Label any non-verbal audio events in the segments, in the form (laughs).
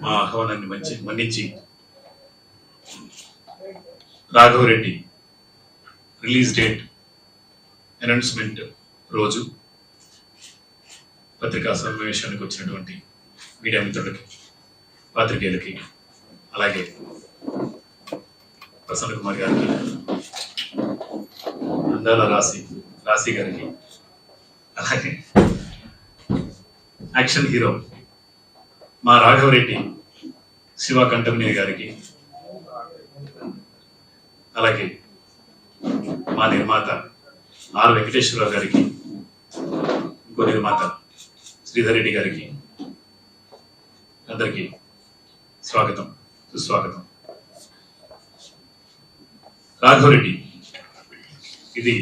మా ఆహ్వానాన్ని మంచి మన్నించి రాఘవరెడ్డి రిలీజ్ డేట్ అనౌన్స్మెంట్ రోజు పత్రికా సమావేశానికి వచ్చినటువంటి మీడియా మిత్రులకి పాత్రికేయులకి అలాగే ప్రసన్న కుమార్ గారికి అందాల రాశి రాశి గారికి అలాగే యాక్షన్ హీరో మా రాఘవరెడ్డి శివ కంఠమనేని గారికి అలాగే మా నిర్మాత ఆర్ వెంకటేశ్వరరావు గారికి ఇంకో నిర్మాత శ్రీధర్ రెడ్డి గారికి అందరికీ స్వాగతం సుస్వాగతం. రాఘవరెడ్డి ఇది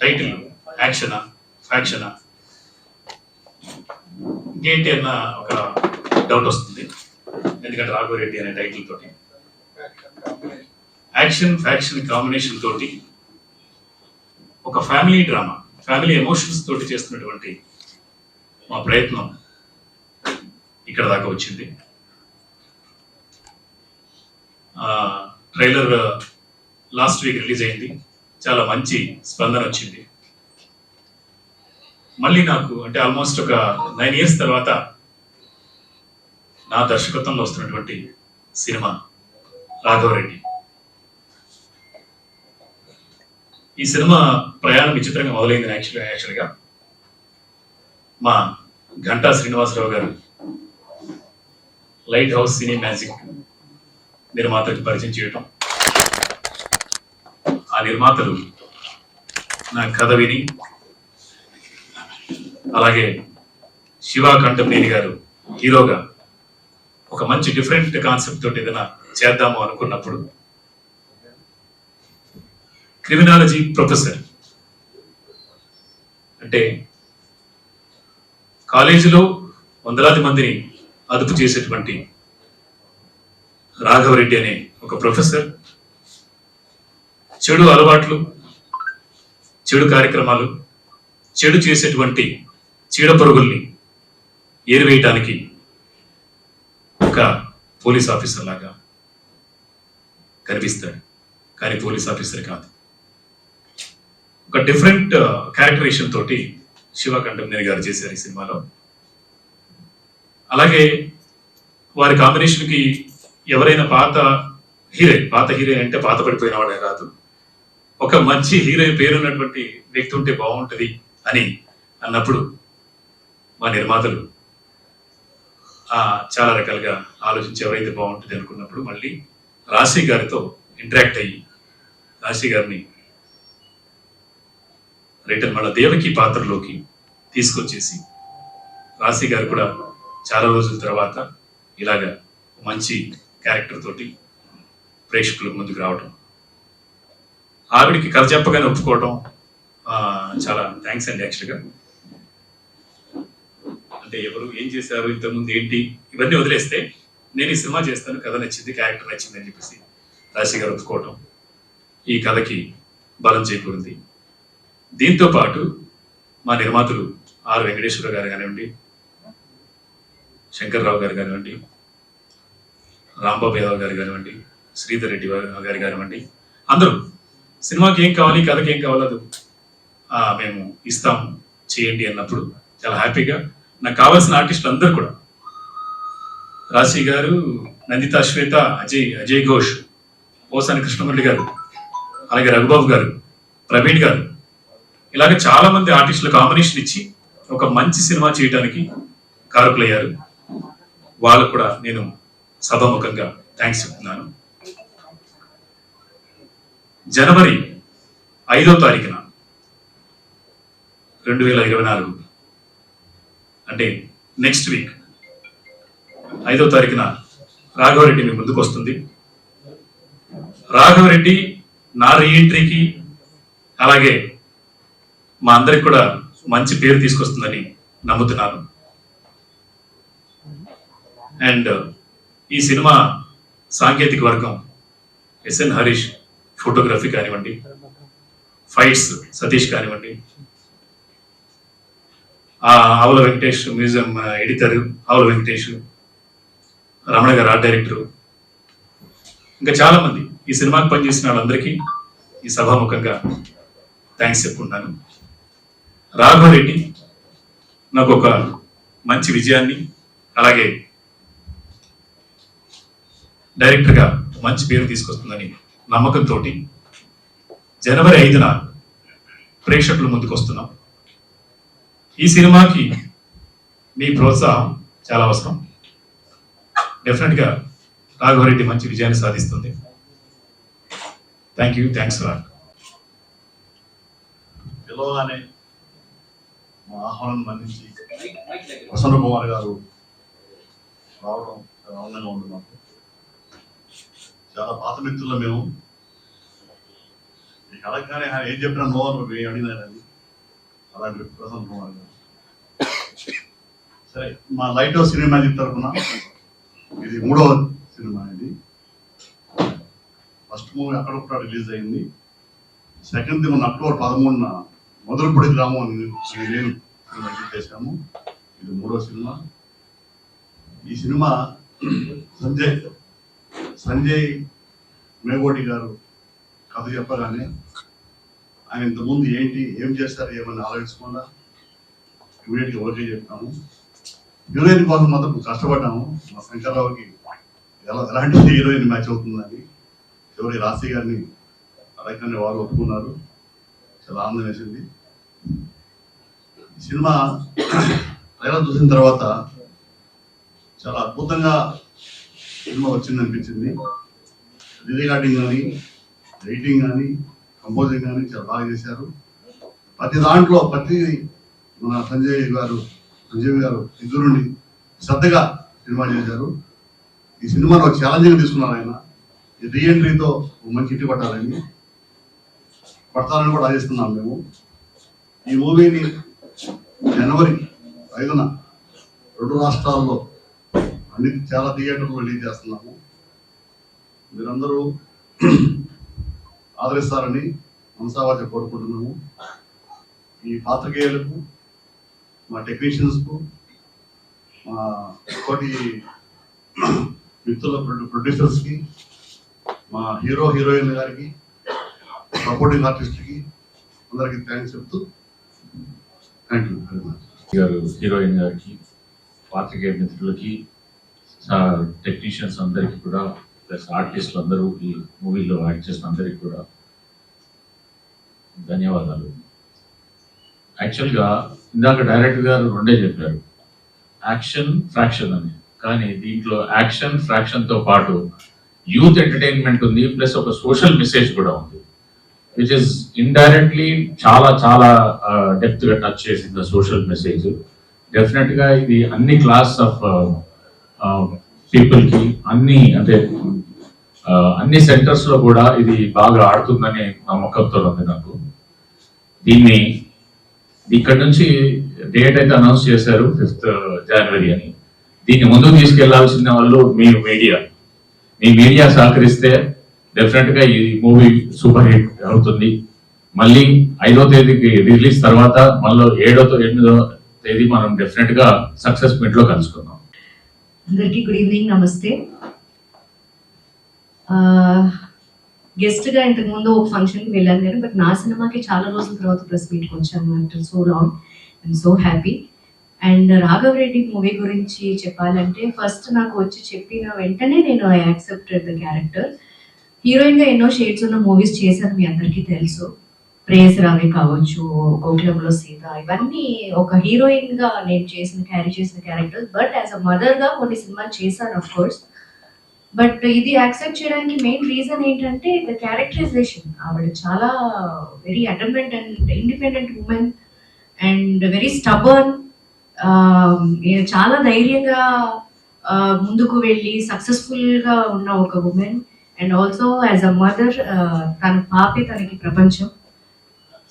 టైటిల్ యాక్షనా ఫ్యాక్షనా? ఇంకేంటి అన్న ఒక డౌట్ వస్తుంది? ఎందుకంటే రాఘవరెడ్డి అనే టైటిల్ తోటి. యాక్షన్ ఫ్యాక్షన్ కాంబినేషన్ తోటి ఒక ఫ్యామిలీ డ్రామా ఫ్యామిలీ ఎమోషన్స్ తోటి చేస్తున్నటువంటి మా ప్రయత్నం ఇక్కడ దాకా వచ్చింది. ట్రైలర్ లాస్ట్ వీక్ రిలీజ్ అయింది. చాలా మంచి స్పందన వచ్చింది. మళ్ళీ నాకు అంటే ఆల్మోస్ట్ ఒక నైన్ ఇయర్స్ తర్వాత నా దర్శకత్వంలో వస్తున్నటువంటి సినిమా రాఘవరెడ్డి ఈ సినిమా ప్రయాణం విచిత్రంగా మొదలైంది యాక్చువల్గా యాక్చువల్గా మా ఘంటా శ్రీనివాసరావు గారు లైట్ హౌస్ సినీ మ్యాజిక్ నిర్మాతకి పరిచయం చేయటం. ఆ నిర్మాతలు నా కథ విని అలాగే శివ కంఠంనేని గారు హీరోగా ఒక మంచి డిఫరెంట్ కాన్సెప్ట్ తోటి ఏదైనా చేద్దాము అనుకున్నప్పుడు క్రిమినాలజీ ప్రొఫెసర్ అంటే కాలేజీలో వందలాది మందిని అదుపు చేసేటువంటి రాఘవరెడ్డి అనే ఒక ప్రొఫెసర్. చెడు అలవాట్లు చెడు కార్యక్రమాలు చెడు చేసేటువంటి చీడపరుగుల్ని ఏరివేయటానికి ఒక పోలీస్ ఆఫీసర్ లాగా కనిపిస్తాడు కానీ పోలీస్ ఆఫీసర్ కాదు. ఒక డిఫరెంట్ క్యారెక్టరేషన్ తోటి శివ కంఠంనేని గారు చేశారు ఈ సినిమాలో. అలాగే వారి కాంబినేషన్కి ఎవరైనా పాత హీరోయిన్ పాత హీరోయిన్ అంటే పాత పడిపోయిన వాడే కాదు. ఒక మంచి హీరోయిన్ పేరున్నటువంటి వ్యక్తి ఉంటే బాగుంటుంది అని అన్నప్పుడు మా నిర్మాతలు చాలా రకాలుగా ఆలోచించి ఎవరైతే బాగుంటుంది అనుకున్నప్పుడు మళ్ళీ రాశి గారితో ఇంటరాక్ట్ అయ్యి రాశి గారిని రిటర్న్ మళ్ళీ దేవకి పాత్రలోకి తీసుకొచ్చేసి రాశి గారు కూడా చాలా రోజుల తర్వాత ఇలాగా మంచి క్యారెక్టర్ తోటి ప్రేక్షకుల ముందుకు రావటం. ఆవిడికి కథ చెప్పగానే ఒప్పుకోవటం చాలా థ్యాంక్స్ అండి యాక్చువల్గా అంటే ఎవరు ఏం చేశారు ఇంతకుముందు ఏంటి ఇవన్నీ వదిలేస్తే నేను ఈ సినిమా చేస్తాను కథ నచ్చింది క్యారెక్టర్ నచ్చింది అని చెప్పేసి రాశి గారు ఒప్పుకోవటం. ఈ కథకి బలం చేకూరింది. దీంతో పాటు మా నిర్మాతలు ఆర్ వెంకటేశ్వర గారు కానివ్వండి శంకర్రావు గారు కానివ్వండి రాంబాబు యాదవ్ గారు కానివ్వండి శ్రీధర్ రెడ్డి గారు గారు కానివ్వండి అందరూ సినిమాకి ఏం కావాలి కథకి ఏం కావాలో అది మేము ఇస్తాము చేయండి అన్నప్పుడు చాలా హ్యాపీగా నాకు కావాల్సిన ఆర్టిస్టులు అందరు కూడా. రాశి గారు నందితా శ్వేత అజయ్ అజయ్ ఘోష్ పోసాని కృష్ణమురళి గారు అలాగే రఘుబాబు గారు ప్రవీణ్ గారు. ఇలాగ చాలా మంది ఆర్టిస్టులు కాంబినేషన్ ఇచ్చి ఒక మంచి సినిమా చేయడానికి కారకులయ్యారు వాళ్ళకు కూడా నేను సభాముఖంగా థ్యాంక్స్ చెప్తున్నాను. జనవరి ఐదో తారీఖున రెండు వేల ఇరవై నాలుగు అంటే నెక్స్ట్ వీక్ ఐదో తారీఖున రాఘవరెడ్డి మీ ముందుకు వస్తుంది. రాఘవరెడ్డి నా రీఎంట్రీకి అలాగే మా అందరికి కూడా మంచి పేరు తీసుకొస్తుందని నమ్ముతున్నాను. అండ్ ఈ సినిమా సాంకేతిక వర్గం ఎస్ఎన్ హరీష్ ఫోటోగ్రఫీ కానివ్వండి ఫైట్స్ సతీష్ కానివ్వండి ఆవుల వెంకటేష్ మ్యూజియం ఎడిటర్ ఆవుల వెంకటేష్ రమణ గారు ఆర్ట్ డైరెక్టర్. ఇంకా చాలా మంది ఈ సినిమాకి పనిచేసిన వాళ్ళందరికీ ఈ సభాముఖంగా థ్యాంక్స్ చెప్పుకుంటాను రాఘవరెడ్డి నాకు ఒక మంచి విజయాన్ని అలాగే డైరెక్టర్గా మంచి పేరు తీసుకొస్తుందని నమ్మకంతో జనవరి ఐదున ప్రేక్షకుల ముందుకు వస్తున్నాం ఈ సినిమాకి మీ ప్రోత్సాహం చాలా అవసరం. డెఫినెట్గా రాఘవరెడ్డి మంచి విజయాన్ని సాధిస్తుంది. థ్యాంక్ యూ థ్యాంక్స్ లాట్ పిలవగానే మా ఆహ్వానం మన్నించి వసంత కుమార్ గారు రావడం ఆనందంగా ఉంది మాకు. చాలా పాత మిత్రులు మేము. అడగగానే ఆయన ఏం చెప్పినా నో అని అది అలాంటి ప్రసన్న కుమార్ గారు. సరే మా లైట్ హౌస్ సినిమా తరఫున ఇది మూడో సినిమా ఇది. ఫస్ట్ మూవీ అక్కడ కూడా రిలీజ్ అయింది. సెకండ్ ది మన అక్టోబర్ పదమూడున మొదలుపొడి గ్రామం అని నేను చేశాము. ఇది మూడో సినిమా. ఈ సినిమా సంజయ్ సంజయ్ మేగోటి గారు కథ చెప్పగానే ఆయన ఇంతకుముందు ఏంటి ఏం చేస్తారు ఏమని ఆలోచించకుండా ఇమీడియట్గా ఓకే చెప్పాము హీరోయిన్ కోసం మాత్రం కష్టపడ్డాము. మా శంకర్రావుకి ఎలా ఎలాంటి (laughs) హీరోయిన్ మ్యాచ్ అవుతుందని చివరి రాశి గారిని అడగగానే వారు ఒప్పుకున్నారు. చాలా ఆనందం వేసింది. సినిమా (coughs) ట్రైలర్ చూసిన తర్వాత చాలా అద్భుతంగా సినిమా వచ్చింది అనిపించింది. రికార్డింగ్ కానీ రైటింగ్ కానీ కంపోజింగ్ కానీ చాలా బాగా చేశారు. ప్రతి దాంట్లో ప్రతి మన సంజయ్ గారు సంజయ్ గారు ఇద్దరుని శ్రద్ధగా సినిమా చేశారు. ఈ సినిమాను ఒక ఛాలెంజింగ్ తీసుకున్నారు ఆయన. ఈ రీఎంట్రీతో మంచి ఇటు పట్టాలని పడతారని కూడా ఆశిస్తున్నాం మేము. ఈ మూవీని జనవరి ఐదున రెండు రాష్ట్రాల్లో అన్ని చాలా థియేటర్లు రిలీజ్ చేస్తున్నాము. మీరందరూ ఆదరిస్తారని మనసావాచ కోరుకుంటున్నాము. ఈ పాత్రికేయులకు మా టెక్నీషియన్స్కు మా తోటి మిత్రుల ప్రొడ్యూసర్స్కి మా హీరో హీరోయిన్ గారికి సపోర్టింగ్ ఆర్టిస్ట్కి అందరికీ థ్యాంక్స్ చెప్తూ థ్యాంక్ యూ వెరీ మచ్ గారు హీరోయిన్ గారికి పాత్రికేయ మిత్రులకి టెక్నీషియన్స్ అందరికీ కూడా ప్లస్ ఆర్టిస్టులు అందరూ ఈ మూవీలో యాక్ట్ చేసిన అందరికీ కూడా ధన్యవాదాలు. యాక్చువల్గా ఇందాక డైరెక్టర్ గారు రెండే చెప్పారు. యాక్షన్ ఫ్రాక్షన్ అని. కానీ దీంట్లో యాక్షన్ ఫ్రాక్షన్తో పాటు యూత్ ఎంటర్టైన్మెంట్ ఉంది ప్లస్ ఒక సోషల్ మెసేజ్ కూడా ఉంది. విచ్ ఇస్ ఇండైరెక్ట్లీ చాలా చాలా డెప్త్గా టచ్ చేసింది సోషల్ మెసేజ్. డెఫినెట్గా ఇది అన్ని క్లాస్ ఆఫ్ పీపుల్కి అన్ని అంటే అన్ని సెంటర్స్లో కూడా ఇది బాగా ఆడుతుందనే నమ్మకంతో ఉంది నాకు. దీన్ని ఇక్కడ నుంచి డేట్ అయితే అనౌన్స్ చేశారు ఫిఫ్త్ జనవరి అని. దీన్ని ముందుకు తీసుకెళ్ళాల్సిన వాళ్ళు మీ మీడియా మీ మీడియా సహకరిస్తే డెఫినెట్గా ఈ మూవీ సూపర్ హిట్ అవుతుంది. మళ్ళీ ఐదో తేదీకి రిలీజ్ తర్వాత మళ్ళీ ఏడో ఎనిమిదో తేదీ మనం డెఫినెట్గా సక్సెస్ మీట్లో కలుసుకుందాం. అందరికీ గుడ్ ఈవినింగ్ నమస్తే. గెస్ట్గా ఇంతకు ముందు ఒక ఫంక్షన్కి వెళ్ళాను నేను బట్ నా సినిమాకి చాలా రోజుల తర్వాత ప్రెస్ మీట్కి వచ్చాను అంటే so long. And so happy. And Raghav Reddy movie గురించి చెప్పాలంటే ఫస్ట్ నాకు వచ్చి చెప్పిన వెంటనే నేను ఐ యాక్సెప్టెడ్ ద క్యారెక్టర్. హీరోయిన్గా ఎన్నో షేడ్స్ ఉన్న మూవీస్ చేశాను మీ అందరికీ తెలుసు. ప్రేయస్ రావే కావచ్చు గోకులంలో సీత ఇవన్నీ ఒక హీరోయిన్గా నేను చేసిన క్యారీ చేసిన క్యారెక్టర్. బట్ యాజ్ అ మదర్గా కొన్ని సినిమాలు చేశాను అఫ్ కోర్స్ బట్ ఇది యాక్సెప్ట్ చేయడానికి మెయిన్ రీజన్ ఏంటంటే ద క్యారెక్టరైజేషన్. ఆవిడ చాలా very attendant and independent women and very stubborn. చాలా ధైర్యంగా ముందుకు వెళ్ళి సక్సెస్ఫుల్గా ఉన్న ఒక women and also as a mother తన పాపే తనకి ప్రపంచం.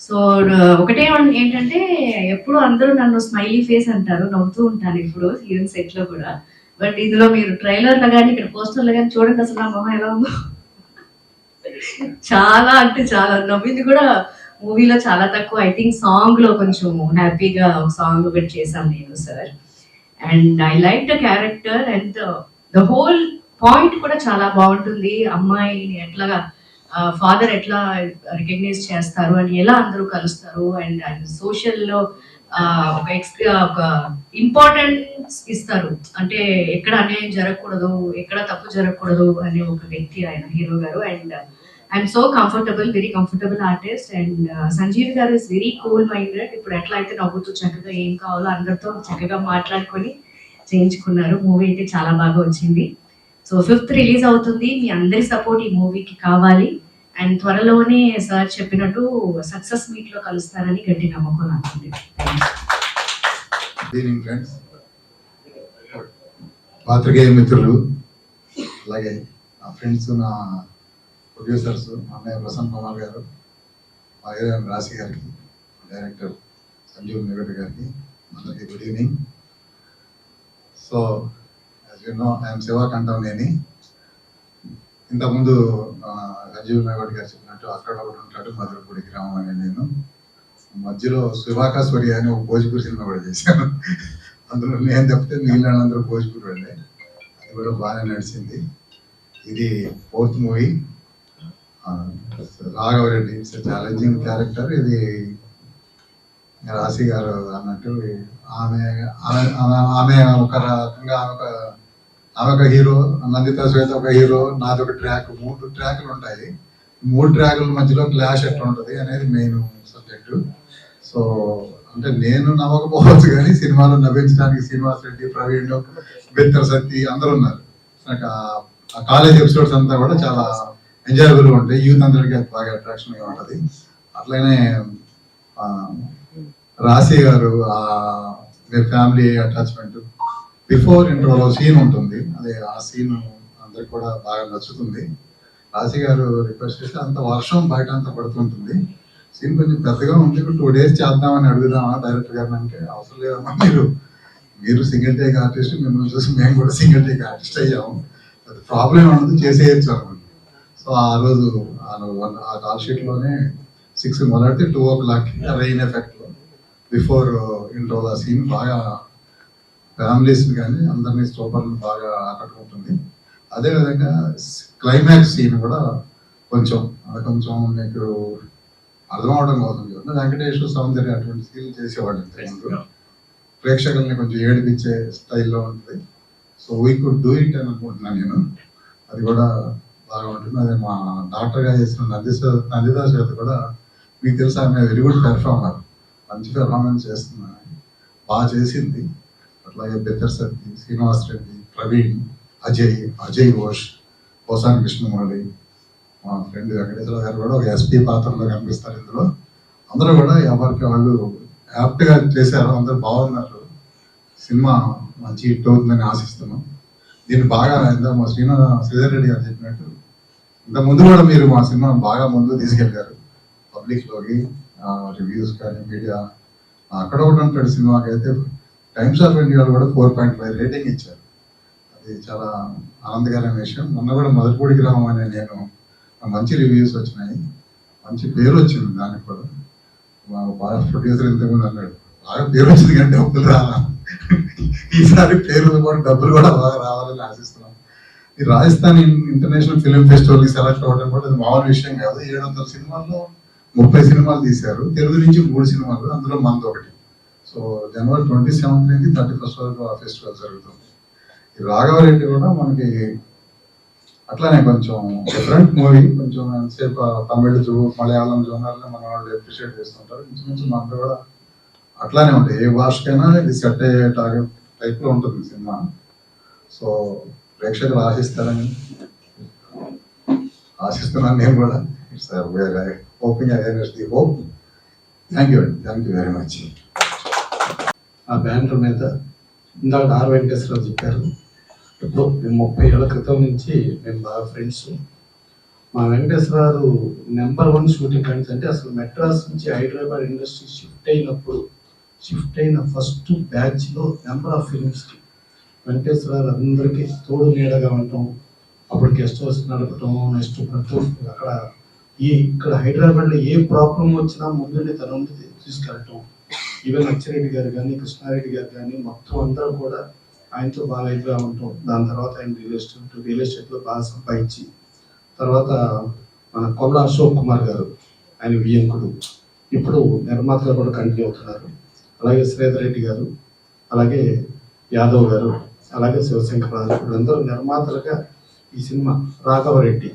సో ఒకటే ఏంటంటే ఎప్పుడు అందరూ నన్ను స్మైలీ ఫేస్ అంటారు నవ్వుతూ ఉంటాను ఇప్పుడు ఈవెన్ సెట్లో కూడా. బట్ ఇందులో మీరు ట్రైలర్లో కానీ ఇక్కడ పోస్టర్లో కానీ చూడండి అసలు నా మొహం ఎలా ఉందో. చాలా అంటే చాలా నవ్వింది కూడా. మూవీలో చాలా తక్కువ ఐ థింక్ సాంగ్లో కొంచెం హ్యాపీగా ఒక సాంగ్ ఒకటి చేశాను నేను sir and I like the character and the whole point కూడా చాలా బాగుంటుంది. అమ్మాయిని ఎట్లాగా ఫాదర్ ఎట్లా రికగ్నైజ్ చేస్తారు అని ఎలా అందరూ కలుస్తారు. అండ్ అండ్ సోషల్లో ఒక ఒక ఇంపార్టెన్స్ ఇస్తారు. అంటే ఎక్కడ అన్యాయం జరగకూడదు ఎక్కడ తప్పు జరగకూడదు అనే ఒక వ్యక్తి ఆయన హీరో గారు. And I'm so comfortable very comfortable artist and Sanjeev గారు ఇస్ వెరీ కూల్ మైండెడ్ ఇప్పుడు ఎట్లా అయితే నవ్వుతూ చక్కగా ఏం కావాలో అందరితో చక్కగా మాట్లాడుకొని చేయించుకున్నారు. మూవీ అయితే చాలా బాగా వచ్చింది. సో ఫిఫ్త్ రిలీజ్ అవుతుంది. మీ అందరి సపోర్ట్ ఈ మూవీకి కావాలి. అండ్ త్వరలోనే సార్ చెప్పినట్టు సక్సెస్ మీట్లో కలుస్తారని గట్టి నమ్మకం నాకుంది ఈవినింగ్ ఫ్రెండ్స్ పాత్రికేయ మిత్రులు అలాగే నా ఫ్రెండ్స్ నా ప్రొడ్యూసర్స్ అన్నయ్య ప్రసన్న కుమార్ గారు మా హీరోయిన్ రాశి గారికి డైరెక్టర్ సంజీవ్ నిగట్ గారికి అందరికీ good evening so as you know I'm Shivakanthamneni ఇంతకుముందు సంజీవ్ నిగట్ గారు చెప్పినట్టు అక్కడ ఒకటి ఉంటాడు మధురపూడి గ్రామం అనే నేను. మధ్యలో శివాకాశ్వరి అని ఒక భోజ్పూర్ సినిమా కూడా చేశాను. అందులో నేను తప్పితే మిగిలిన అందరూ భోజ్పూర్ వెళ్ళే. అది కూడా బాగానే నడిచింది. ఇది fourth movie. Raghava Reddy it's challenging character ఇది రాశి గారు అన్నట్టు ఆమె ఆమె ఆమె- ఆమె ఒక రకంగా ఆమె ఒక ఆమె ఒక హీరో నందిత శ్వేత ఒక హీరో నాది ఒక ట్రాక్ మూడు ట్రాకులు ఉంటాయి. మూడు ట్రాకుల మధ్యలో క్లాష్ ఎట్లా ఉంటుంది అనేది మెయిన్ సబ్జెక్టు సో అంటే నేను నవ్వకపోవచ్చు కానీ సినిమాలో నవ్వించడానికి శ్రీనివాస్ రెడ్డి ప్రవీణ్ బెత్తర్ సత్తి అందరూ ఉన్నారు. నాకు ఆ- కాలేజ్ ఎపిసోడ్స్ అంతా కూడా చాలా ఎంజాయబుల్గా ఉంటాయి. యూత్ అందరికీ అది బాగా అట్రాక్షన్గా ఉంటుంది. అట్లనే రాశి గారు ఆ మీ ఫ్యామిలీ అటాచ్మెంట్ బిఫోర్ ఇంట్రోలో సీన్ ఉంటుంది. అదే ఆ సీన్ అందరికి కూడా బాగా నచ్చుతుంది. రాశి గారు రిక్వెస్ట్ చేస్తే అంత వర్షం బయట అంతా పడుతుంటుంది. సీన్ కొంచెం పెద్దగా ఉంది. టూ డేస్ చేద్దామని అడుగుదామా డైరెక్టర్ గారిని అంటే అవసరం లేదమ్మా మీరు. మీరు సింగిల్ టేక్ ఆర్టిస్ట్ మిమ్మల్ని చూసి మేము కూడా సింగిల్ టేక్ ఆర్టిస్ట్ అయ్యాము. అది ప్రాబ్లం ఉండదు. చేసేయచ్చు అనమాట సో ఆ రోజు ఆ రోజు ఆ కాల్ షీట్లోనే సిక్స్ మొదలెడితే టూ ఓ క్లాక్కి రెయిన్ ఎఫెక్ట్లో బిఫోర్ ఇంట్రోల్ ఆ సీన్ బాగా ఫ్యామిలీస్ కానీ అందరినీ సూపర్ బాగా ఆకట్టుకుంటుంది. అదేవిధంగా క్లైమాక్స్ సీన్ కూడా కొంచెం అది కొంచెం మీకు అర్థం అవడం కోసం చెప్తున్నా. వెంకటేశ్వర సౌందర్య అటువంటి సీన్ చేసేవాడు ఇంతకుముందు ప్రేక్షకుల్ని కొంచెం ఏడిపించే స్టైల్లో ఉంటుంది. So we could do it అని అనుకుంటున్నాను నేను. అది కూడా బాగా ఉంటుంది. అదే మా డాక్టర్గా చేసిన నందిశ్వ నందిదా శ్వేత కూడా మీకు తెలుసా ఆమె వెరీ గుడ్ పెర్ఫార్మర్. మంచి పెర్ఫార్మెన్స్ చేస్తున్నా. బాగా చేసింది. అట్లాగే బెత్తర్ శ్రీనివాస్ రెడ్డి ప్రవీణ్ అజయ్ అజయ్ ఘోష్ పోసాని కృష్ణమురళి మా ఫ్రెండ్ వెంకటేశ్వర గారు కూడా ఒక ఎస్పీ పాత్రలో కనిపిస్తారు ఇందులో. అందరూ కూడా ఎవరికి వాళ్ళు యాప్ట్గా చేశారు అందరూ బాగున్నారు. సినిమా మంచి హిట్ అవుతుందని ఆశిస్తున్నాం. దీన్ని బాగా ఇంత మా శ్రీనాథ శ్రీధర్ రెడ్డి గారు చెప్పినట్టు ఇంత ముందు కూడా మీరు మా సినిమా బాగా ముందు తీసుకెళ్ళారు. పబ్లిక్లోకి రివ్యూస్ కానీ మీడియా అక్కడ ఒకటి ఉంటాడు సినిమాకి అయితే టైమ్స్ ఆఫ్ ఇండియా కూడా ఫోర్ పాయింట్ ఫైవ్ రేటింగ్ ఇచ్చారు. అది చాలా ఆనందకరమైన విషయం. మొన్న కూడా మొదటిపూడి గ్రామం అనే నేను మంచి రివ్యూస్ వచ్చినాయి. మంచి పేరు వచ్చింది దానికి కూడా. మా బాగా ప్రొడ్యూసర్ ఇంతకుముందు అన్నాడు బాగా పేరు వచ్చింది కానీ డబ్బులు రాలా. ఈసారి పేరుతో పాటు డబ్బులు కూడా బాగా రావాలని ఆశిస్తున్నాం. ఈ రాజస్థాన్ ఇంటర్నేషనల్ ఫిలిం ఫెస్టివల్కి సెలెక్ట్ అవ్వడం కూడా అది మామూలు విషయం కాదు. ఏడు వందల సినిమాల్లో ముప్పై సినిమాలు తీశారు. తెలుగు నుంచి మూడు సినిమాలు అందులో మంది ఒకటి సో జనవరి ట్వంటీ సెవెంత్ నుంచి థర్టీ ఫస్ట్ వరకు ఆ ఫెస్టివల్ జరుగుతుంది. ఈ రాఘవరెడ్డి కూడా మనకి అట్లానే కొంచెం డిఫరెంట్ మూవీ కొంచెం ఎంతసేపు తమిళ జూ మలయాళం జోనర్లో మన వాళ్ళు అప్రిషియేట్ చేస్తుంటారు. ఇంచుమించు మనకు కూడా అట్లానే ఉంటాయి. ఏ భాషకైనా ఇది సెట్ అయ్యే టార్గెట్ టైప్లో ఉంటుంది సినిమా. సో ప్రేక్షకులు ఆశిస్తారని ఆశిస్తున్నాను నేను కూడా. It's hoping against the hope thank you అండి థ్యాంక్ యూ వెరీ మచ్ ఆ బ్యానర్ మీద ఇందాక ఆర్ వెంకటేశ్వరరావు చెప్పారు. ఇప్పుడు మేము ముప్పై ఏళ్ళ క్రితం నుంచి మేము బాగా ఫ్రెండ్స్ మా Venkateswararao number one shooting friends అంటే అసలు మెడ్రాస్ నుంచి హైదరాబాద్ ఇండస్ట్రీ షిఫ్ట్ అయినప్పుడు షిఫ్ట్ అయిన ఫస్ట్ బ్యాచ్లో నెంబర్ ఆఫ్ ఫిలిమ్స్కి వెంకటేశ్వరరావు అందరికీ తోడు నీడగా ఉండటం అప్పుడు గెస్ట్ హౌస్ నడపటం నెక్స్ట్ ప్రతి అక్కడ ఈ ఇక్కడ హైదరాబాద్లో ఏ ప్రాబ్లం వచ్చినా ముందుండి తన ఉండి తీసుకెళ్ళటం. ఈవెన్ అచ్చిరెడ్డి గారు కానీ కృష్ణారెడ్డి గారు కానీ మొత్తం అందరూ కూడా ఆయనతో బాగా అయిపోయా ఉంటాం. దాని తర్వాత ఆయన రియల్ ఎస్టేట్ రియల్ ఎస్టేట్లో బాగా సంపాదించి తర్వాత మన కొమల అశోక్ కుమార్ గారు ఆయన వియంకుడు. ఇప్పుడు నిర్మాతగా కూడా కంటిన్యూ అవుతున్నారు. అలాగే శ్రీధర్ రెడ్డి గారు అలాగే యాదవ్ గారు అలాగే శివశంకర్ రాజు వీళ్ళందరూ నిర్మాతలుగా ఈ సినిమా రాఘవరెడ్డి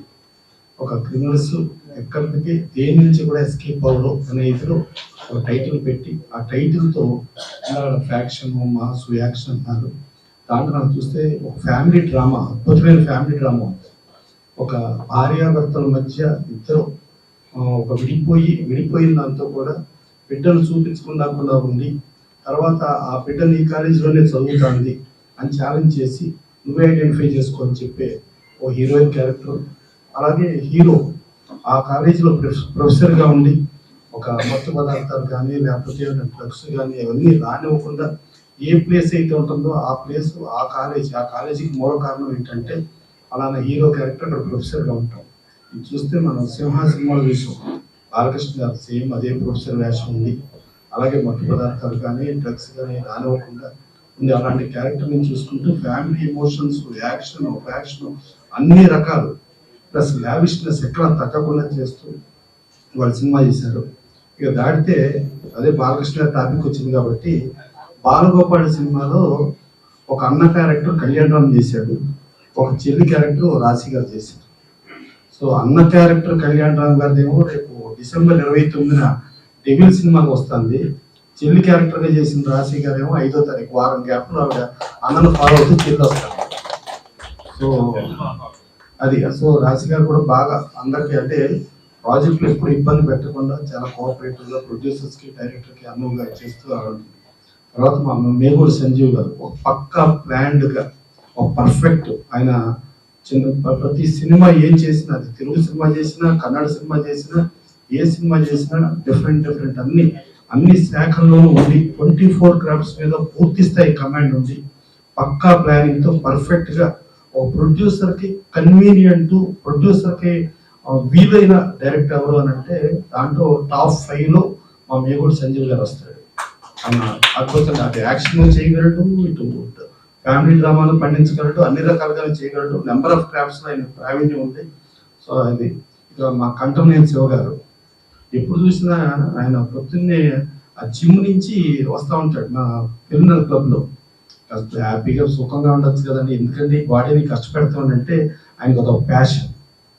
ఒక క్రిమినల్స్ ఎక్కడికి దేని నుంచి కూడా ఎస్కేప్ అవ్వరు అనే ఇదిలో ఒక టైటిల్ పెట్టి ఆ టైటిల్తో ఫ్యాక్షన్ మాస్ యాక్షన్ అన్నారు దాంట్లో నాకు చూస్తే ఒక ఫ్యామిలీ డ్రామా అద్భుతమైన ఫ్యామిలీ డ్రామా ఒక భార్యాభర్తల మధ్య ఇద్దరు ఒక విడిపోయి విడిపోయిన దాంతో కూడా బిడ్డలు చూపించుకుండా ఉండి తర్వాత ఆ బిడ్డలు ఈ కాలేజీలోనే చదువుతుంది అని ఛాలెంజ్ చేసి నువ్వే ఐడెంటిఫై చేసుకో అని చెప్పే ఓ హీరోయిన్ క్యారెక్టర్ అలాగే హీరో ఆ కాలేజీలో ప్రొఫెసర్గా ఉండి ఒక మత్తు పదార్థాలు కానీ లేకపోతే డ్రగ్స్ కానీ అవన్నీ రానివ్వకుండా ఏ ప్లేస్ అయితే ఉంటుందో ఆ ప్లేస్ ఆ కాలేజ్ ఆ కాలేజీకి మూల కారణం ఏంటంటే అలానే హీరో క్యారెక్టర్ అక్కడ ప్రొఫెసర్గా ఉంటాం. ఇది చూస్తే మనం సింహ సినిమాలు చూసాం. బాలకృష్ణ గారు సేమ్ అదే ప్రొఫెసర్ వేషం ఉంది. అలాగే మత్తు పదార్థాలు కానీ డ్రగ్స్ కానీ రానివ్వకుండా ఉంది అలాంటి క్యారెక్టర్ని చూసుకుంటూ ఫ్యామిలీ ఎమోషన్స్ యాక్షన్ ఫ్యాక్షన్ అన్ని రకాలు ప్లస్ లావిష్నెస్ ఎక్కడ తగ్గకుండా చేస్తూ వాళ్ళు సినిమా చేశారు. ఇక దాటితే అదే బాలకృష్ణ టాపిక్ వచ్చింది కాబట్టి బాలగోపాల్ సినిమాలో ఒక అన్న క్యారెక్టర్ కళ్యాణ్ రామ్ చేశాడు. ఒక చెల్లి క్యారెక్టర్ రాశి గారు చేశారు. సో అన్న క్యారెక్టర్ కళ్యాణ్ రామ్ గారిదేమో రేపు డిసెంబర్ ఇరవై తొమ్మిదిన డెవిల్ సినిమాకి వస్తుంది. చెల్లి క్యారెక్టర్గా చేసిన రాశి గారేమో ఐదో తారీఖు వారం గ్యాప్లో ఆవిడ అన్నను ఫాలో అవుతూ చెల్లి వస్తారు. సో అది. సో రాశి గారు కూడా బాగా అందరికి అంటే ప్రాజెక్టులు ఎప్పుడు ఇబ్బంది పెట్టకుండా చాలా కోఆపరేటివ్గా ప్రొడ్యూసర్స్కి డైరెక్టర్కి అనువుగా చేస్తూ రావడం. తర్వాత మా మేగూరు సంజీవ్ గారు ఒక పక్కా ప్లాన్డ్గా ఒక పర్ఫెక్ట్ ఆయన చిన్న ప్రతి సినిమా ఏం చేసినా అది తెలుగు సినిమా చేసినా కన్నడ సినిమా చేసినా ఏ సినిమా చేసినా డిఫరెంట్ డిఫరెంట్ అన్ని అన్ని శాఖల్లోనూ ఉండి ట్వంటీ ఫోర్ క్రాఫ్ట్స్ మీద పూర్తి స్థాయి కమాండ్ ఉంది పక్కా ప్లానింగ్తో పర్ఫెక్ట్గా ఒక ప్రొడ్యూసర్కి కన్వీనియంట్ ప్రొడ్యూసర్కి వీలైన డైరెక్టర్ ఎవరు అని అంటే దాంట్లో టాప్ ఫైవ్లో మా మేగుడు సంజీవ్ గారు వస్తాడు. ఆయన అద్భుతంగా అటు యాక్షన్ చేయగలడు ఇటు ఫ్యామిలీ డ్రామాలు పండించగలడు అన్ని రకాలుగా చేయగలడు. నెంబర్ ఆఫ్ క్రాఫ్ట్స్లో ఆయన ప్రావీణ్యం ఉంది. సో అది ఇక మా కంఠంనేని శివ గారు. ఎప్పుడు చూసినా ఆయన పొద్దున్నే ఆ జిమ్ నుంచి వస్తూ ఉంటాడు నా క్రిమినల్ క్లబ్ హ్యాపీగా సుఖంగా ఉండొచ్చు కదండి. ఎందుకంటే ఈ బాడీని కష్టపెడుతుందంటే ఆయనకు అదొక ప్యాషన్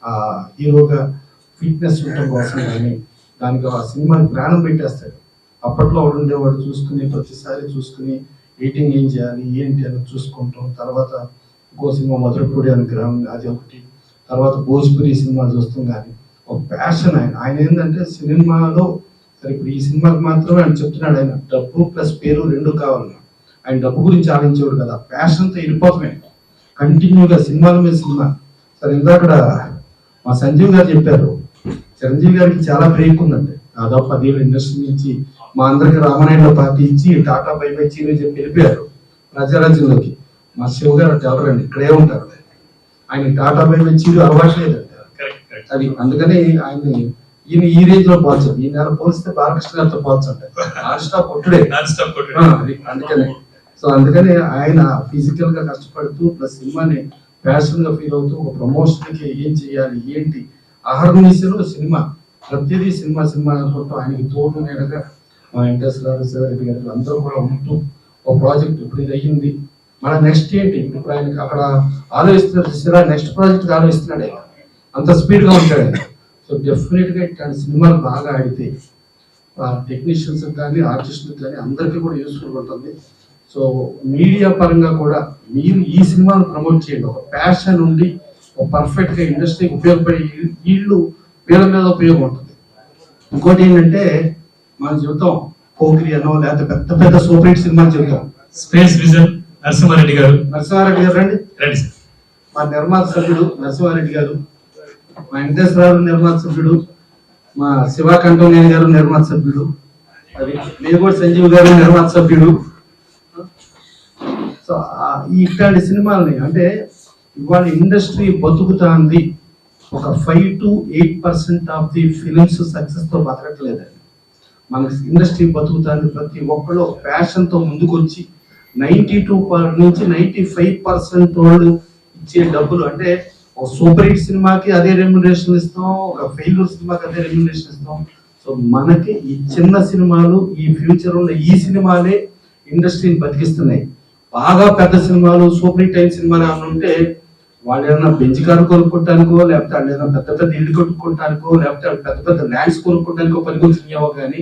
ఆ హీరోగా ఫిట్నెస్ ఉండటం కోసం కానీ దానికి ఆ సినిమాని ప్రాణం పెట్టేస్తాడు. అప్పట్లో వాడు ఉండేవాడు చూసుకుని ప్రతిసారి చూసుకుని ఎయిటింగ్ ఏం చేయాలి ఏంటి అని చూసుకుంటాం. తర్వాత ఇంకో సినిమా మధురపూడి అని గ్రామం అది ఒకటి. తర్వాత భోజ్పురి సినిమా చూస్తాం కానీ ఒక ప్యాషన్ ఆయన. ఆయన ఏంటంటే సినిమాలో సరే ఇప్పుడు ఈ సినిమాకి మాత్రమే ఆయన చెప్తున్నాడు ఆయన. డబ్బు ప్లస్ పేరు రెండు కావాలి ఆయన డబ్బు గురించి ఆలోచించేవాడు కదా. ప్యాషన్తో వెళ్ళిపోతామే. కంటిన్యూగా సినిమాల మీద సినిమా. సరే ఇందాక మా సంజీవ్ గారు చెప్పారు. చిరంజీవి గారికి చాలా బ్రేక్ ఉందండి దాదాపు పదిహేడు ఇండస్ట్రీ నుంచి మా అందరికి రామనాయుడు పార్టీ ఇచ్చి టాటా బై బై చీని చెప్పి వెళ్ళిపోయారు. ప్రజారాజ్యంలోకి. మా శివ గారు ఎవరండి? ఇక్కడే ఉంటారు ఆయన. టాటా బై బై చీరు అలవాటు లేదండి కరెక్ట్ కరెక్ట్ అది అందుకని ఆయన్ని ఈయన ఈ రేంజ్లో పోల్చారు. ఈ నెల పోలిస్తే బాలకృష్ణ గారితో పోల్చండి నాన్ స్టాప్ కొట్టుడే అందుకనే. సో అందుకని ఆయన ఫిజికల్గా కష్టపడుతూ ప్లస్ సినిమాని ప్యాషన్గా ఫీల్ అవుతూ ఒక ప్రమోషన్కి ఏం చేయాలి ఏంటి? అహర్నిశలు సినిమా ప్రతిదీ సినిమా సినిమా అనుకుంటూ ఆయనకి తోడు నేడగా మా వెంకటేశ్వర గారు శివరెడ్డి గారు అందరూ కూడా ఉంటూ ఒక ప్రాజెక్ట్ ఇప్పుడు ఇది అయ్యింది. మన నెక్స్ట్ ఏంటి? ఇప్పుడు ఆయనకి అక్కడ ఆలోచిస్తున్నారు చూసారా నెక్స్ట్ ప్రాజెక్ట్ ఆలోచిస్తున్నాడే. అంత స్పీడ్గా ఉంటాడు. సో డెఫినెట్గా ఇట్లాంటి సినిమాలు బాగా ఆడితే టెక్నీషియన్స్ కానీ ఆర్టిస్టులకు కానీ అందరికీ కూడా యూస్ఫుల్ ఉంటుంది. సో మీడియా పరంగా కూడా మీరు ఈ సినిమాను ప్రమోట్ చేయండి. ఒక ప్యాషన్ ఉండి ఒక పర్ఫెక్ట్గా ఇండస్ట్రీకి ఉపయోగపడే వీళ్ళు వీళ్ళ మీద ఉపయోగం ఉంటుంది. ఇంకోటి ఏంటంటే మన జీవితం పోకిరి అనో లేకపోతే పెద్ద పెద్ద సూపర్ హిట్ సినిమాలు చెబుతాం స్పేస్ విజన్ నరసింహారెడ్డి గారు. నరసింహారెడ్డి గారు రండి. రండి సార్. మా నిర్మాత సభ్యుడు నరసింహారెడ్డి గారు మా వెంకటేశ్వరరావు నిర్మాత సభ్యుడు మా శివాకంఠనేని గారు నిర్మాత సభ్యుడు అది మేగోడ్ సంజీవ్ గారు నిర్మాత సభ్యుడు సో ఈ ఇట్లాంటి సినిమాల్ని అంటే ఇవాళ ఇండస్ట్రీ బతుకుతాంది. ఒక five to eight percent of the films సక్సెస్తో బతకట్లేదండి. మనకి ఇండస్ట్రీ బతుకుతాంది ప్రతి ఒక్కళ్ళు ఫ్యాషన్తో ముందుకొచ్చి నైంటీ టూ నుంచి నైంటీ ఫైవ్ పర్సెంట్ వాళ్ళు ఇచ్చే డబ్బులు అంటే ఒక సూపర్ హిట్ సినిమాకి అదే రెమ్యునరేషన్ ఇస్తాం ఒక ఫెయిల్యూర్ సినిమాకి అదే రెమ్యునరేషన్ ఇస్తాం. సో మనకి ఈ చిన్న సినిమాలు ఈ ఫ్యూచర్ ఉన్న ఈ సినిమాలే ఇండస్ట్రీని బతికిస్తున్నాయి. బాగా పెద్ద సినిమాలు సూపర్ హిట్ అయిన సినిమాలు ఏమైనా ఉంటే వాళ్ళు ఏదైనా బెంచ్ కారు కొనుక్కోవటానికో లేకపోతే వాళ్ళు ఏదైనా పెద్ద పెద్ద ఇల్లు కొనుక్కోవటానికో లేకపోతే పెద్ద పెద్ద ల్యాండ్స్ కొనుక్కోవటానికో పనికొచ్చినాయో కానీ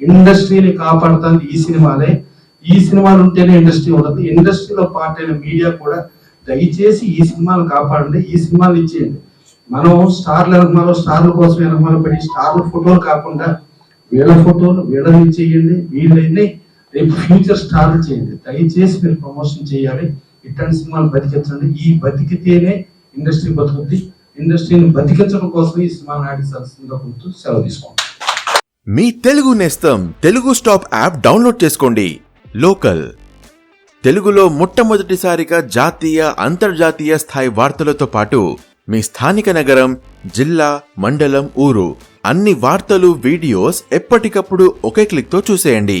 ఇండస్ట్రీని కాపాడుతుంది ఈ సినిమాలే. ఈ సినిమాలు ఉంటేనే ఇండస్ట్రీ ఉండదు ఇండస్ట్రీలో పార్ట్ అయిన మీడియా కూడా దయచేసి ఈ సినిమాలు కాపాడండి ఈ సినిమాలు ఇచ్చేయండి. మనం స్టార్లు ఎనకమాలో స్టార్ల కోసం వెనకమాల పడి స్టార్ల ఫోటోలు కాకుండా వీళ్ళ ఫోటోలు వీళ్ళని చేయండి వీళ్ళని రేపు ఫ్యూచర్ స్టార్లు చేయండి. దయచేసి మీరు ప్రమోషన్ చేయాలి. ఇట్లాంటి సినిమాలు బతికించండి. ఈ బతికితేనే ఇండస్ట్రీ బతుకుద్ది. ఇండస్ట్రీని బతికించడం కోసం ఈ సినిమాను ఆడించాల్సిందిగా కొంచెం సెలవు తీసుకోండి. మీ తెలుగు నేస్తం తెలుగు స్టాప్ యాప్ డౌన్లోడ్ చేసుకోండి. లోకల్. తెలుగులో మొట్టమొదటిసారిగా జాతీయ అంతర్జాతీయ స్థాయి వార్తలతో పాటు మీ స్థానిక నగరం జిల్లా మండలం ఊరు అన్ని వార్తలు వీడియోస్ ఎప్పటికప్పుడు ఒకే క్లిక్తో చూసేయండి.